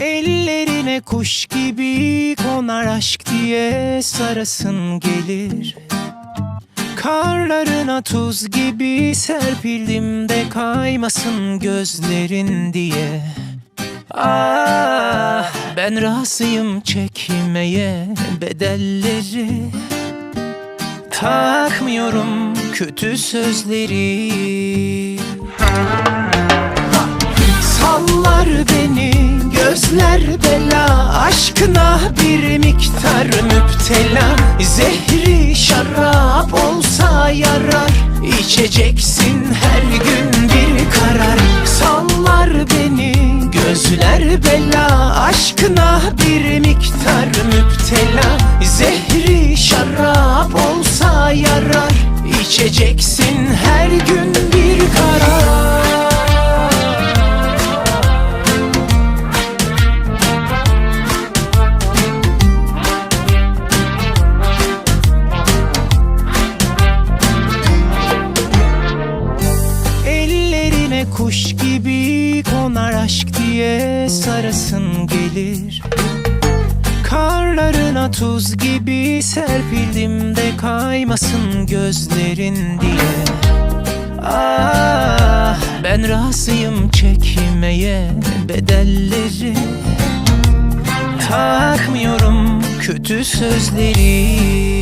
Ellerine kuş gibi konar aşk diye sarasın gelir. Karlarına tuz gibi serpildim de kaymasın gözlerin diye. Ah ben razıyım çekmeye bedelleri. Takmıyorum kötü sözleri gözler bela Aşkına bir miktar müptela. Zehri şarap olsa yarar İçeceksin her gün bir karar. Sallar beni gözler bela Aşkına bir miktar müptela. Zehri şarap olsa yarar İçeceksin her gün kuş gibi konar aşk diye sarasın gelir. Karlarına tuz gibi serpildim de kaymasın gözlerin diye. Ah ben razıyım çekmeye bedelleri. Takmıyorum kötü sözleri